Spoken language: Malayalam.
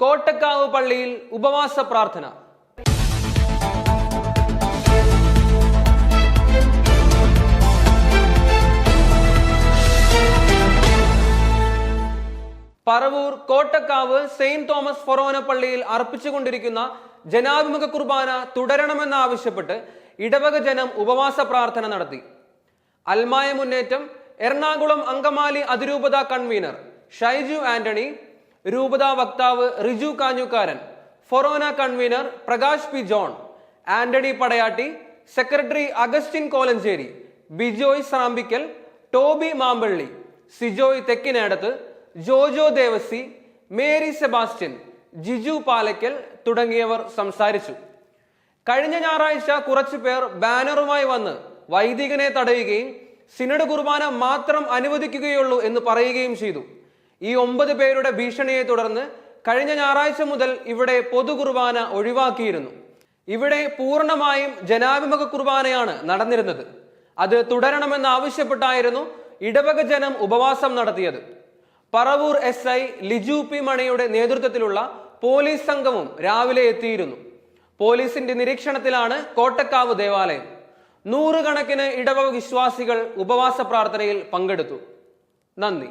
കോട്ടക്കാവ് പള്ളിയിൽ ഉപവാസ പ്രാർത്ഥന. പറവൂർ കോട്ടക്കാവ് സെയിന്റ് തോമസ് ഫൊറോന പള്ളിയിൽ അർപ്പിച്ചുകൊണ്ടിരിക്കുന്ന ജനാഭിമുഖ കുർബാന തുടരണമെന്നാവശ്യപ്പെട്ട് ഇടവക ജനം ഉപവാസ പ്രാർത്ഥന നടത്തി. അൽമായ മുന്നേറ്റം എറണാകുളം അങ്കമാലി അതിരൂപത കൺവീനർ ഷൈജു ആന്റണി രൂപത വക്താവ് Riju Kanjukaran Forane convener Prakash P. John Antony Padayatti secretary Augustine Kolenchery Bijoy Sampickal Toby Mampally Sijoy Thekkinedath Jojo Devassy Mary Sebastian Jiju Palakkal തുടങ്ങിയവർ സംസാരിച്ചു. കഴിഞ്ഞ ഞായറാഴ്ച കുറച്ചു പേർ ബാനറുമായി വന്ന് വൈദികനെ തടയുകയും സിനഡ് കുർബാന മാത്രം അനുവദിക്കുകയുള്ളൂ എന്ന് പറയുകയും ചെയ്തു. ഈ ഒമ്പത് പേരുടെ ഭീഷണിയെ തുടർന്ന് കഴിഞ്ഞ ഞായറാഴ്ച മുതൽ ഇവിടെ പൊതു കുർബാന ഒഴിവാക്കിയിരുന്നു. ഇവിടെ പൂർണമായും ജനാഭിമുഖ കുർബാനയാണ് നടന്നിരുന്നത്. അത് തുടരണമെന്ന് ആവശ്യപ്പെട്ടായിരുന്നു ഇടവക ജനം ഉപവാസം നടത്തിയത്. Paravur S I Liju P മണിയുടെ നേതൃത്വത്തിലുള്ള പോലീസ് സംഘവും രാവിലെ എത്തിയിരുന്നു. പോലീസിന്റെ നിരീക്ഷണത്തിലാണ് കോട്ടക്കാവ് ദേവാലയം. നൂറുകണക്കിന് ഇടവക വിശ്വാസികൾ ഉപവാസ പ്രാർത്ഥനയിൽ പങ്കെടുത്തു. നന്ദി.